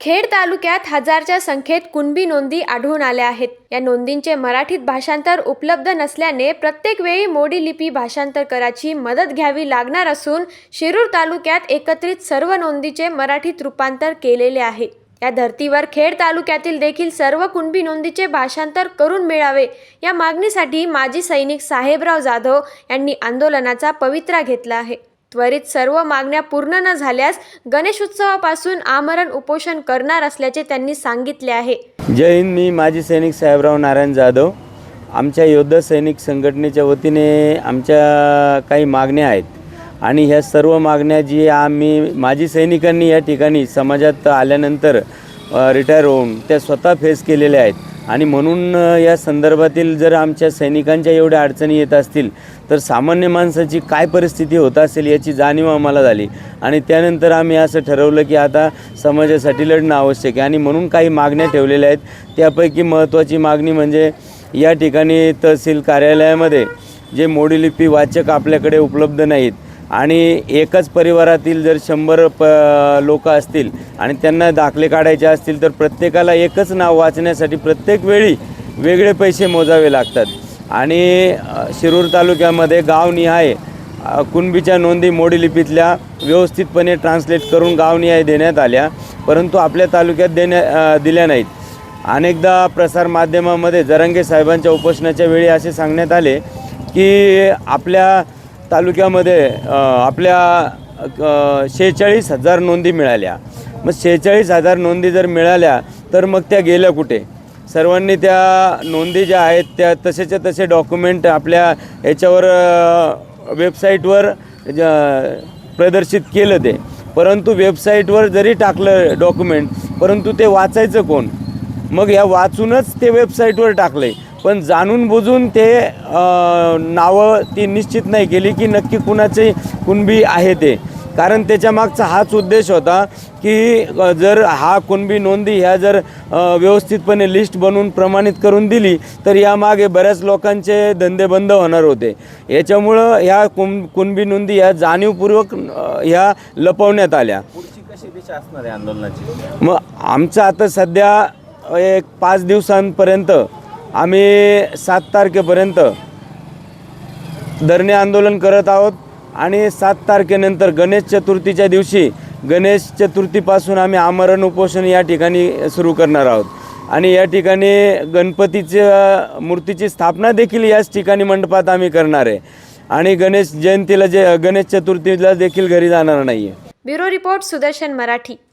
खेड तालुक्यात हजारच्या संख्येत कुणबी नोंदी आढळून आल्या आहेत. या नोंदींचे मराठीत भाषांतर उपलब्ध नसल्याने प्रत्येक वेळी मोडी लिपी भाषांतर कराची मदत घ्यावी लागणार असून शिरूर तालुक्यात एकत्रित सर्व नोंदीचे मराठीत रूपांतर केलेले आहे. या धर्तीवर खेड तालुक्यातील देखील सर्व कुणबी नोंदीचे भाषांतर करून मिळावे या मागणीसाठी माजी सैनिक साहेबराव जाधव यांनी आंदोलनाचा पवित्रा घेतला आहे. त्वरित सर्व मागण्या पूर्ण न झाल्यास गणेशोत्सवापासून आमरण उपोषण करणार असल्याचे त्यांनी सांगितले आहे. जय हिंद मी माजी सैनिक साहेबराव नारायण जाधव. आमच्या योद्धा सैनिक संघटनेच्या वतीने आमच्या काही मागण्या आहेत आणि ह्या सर्व मागण्या जी आम्ही माजी सैनिकांनी या ठिकाणी समाजात आल्यानंतर रिटायर होऊन त्या स्वतः फेस केलेल्या आहेत. आणि म्हणून या संदर्भातील जर आमच्या सैनिकांच्या एवढ्या अडचणी येत असतील तर सामान्य माणसाची काय परिस्थिती होत असेल याची जाणीव आम्हाला झाली. आणि त्यानंतर आम्ही असं ठरवलं की आता समाजासाठी लढणं आवश्यक आहे. आणि म्हणून काही मागण्या ठेवलेल्या आहेत. त्यापैकी महत्त्वाची मागणी म्हणजे या ठिकाणी तहसील कार्यालयामध्ये जे मोडीलिपी वाचक आपल्याकडे उपलब्ध नाहीत आणि एकच परिवारातील जर शंभर प लोक असतील आणि त्यांना दाखले काढायचे असतील तर प्रत्येकाला एकच नाव वाचण्यासाठी प्रत्येक वेळी वेगळे पैसे मोजावे लागतात. आणि शिरूर तालुक्यामध्ये गावनिहाय कुणबीच्या नोंदी मोडी लिपीतल्या व्यवस्थितपणे ट्रान्सलेट करून गावनिहाय देण्यात आल्या परंतु आपल्या तालुक्यात देण्या दिल्या नाहीत. अनेकदा प्रसारमाध्यमामध्ये जरंगे साहेबांच्या उपोषणाच्या वेळी असे सांगण्यात आले की आपल्या तालुक्यामध्ये आपल्या शेहेचाळीस हजार नोंदी मिळाल्या. मग शेहेचाळीस हजार नोंदी जर मिळाल्या तर मग त्या गेल्या कुठे? सर्वांनी त्या नोंदी ज्या आहेत त्या तसेच्या तसे डॉक्युमेंट आपल्या याच्यावर वेबसाईटवर प्रदर्शित केलं ते. परंतु वेबसाईटवर जरी टाकलं डॉक्युमेंट परंतु ते वाचायचं कोण? मग या वाचूनच ते वेबसाईटवर टाकलं आहे पण जाणून बुजून ते नावं ती निश्चित नाही केली की नक्की कुणाचे कुणबी आहे ते. कारण त्याच्या मागचा हाच उद्देश होता की जर हा कुणबी नोंदी ह्या जर व्यवस्थितपणे लिस्ट बनवून प्रमाणित करून दिली तर यामागे बऱ्याच लोकांचे धंदे बंद होणार होते. याच्यामुळं ह्या कुं कुणबी नोंदी ह्या जाणीवपूर्वक ह्या लपवण्यात आल्या. मग आमचं आता सध्या एक पाच दिवसांपर्यंत आम्ही सात तारखेपर्यंत धरणे आंदोलन करत आहोत आणि सात तारखेनंतर गणेश चतुर्थीच्या दिवशी गणेश चतुर्थीपासून आम्ही आमरण उपोषण या ठिकाणी सुरू करणार आहोत. आणि या ठिकाणी गणपतीच्या मूर्तीची स्थापना देखील याच ठिकाणी मंडपात आम्ही करणार आहे. आणि गणेश जयंतीला जे गणेश चतुर्थीला देखील घरी जाणार नाही आहे ब्युरो रिपोर्ट सुदर्शन मराठी.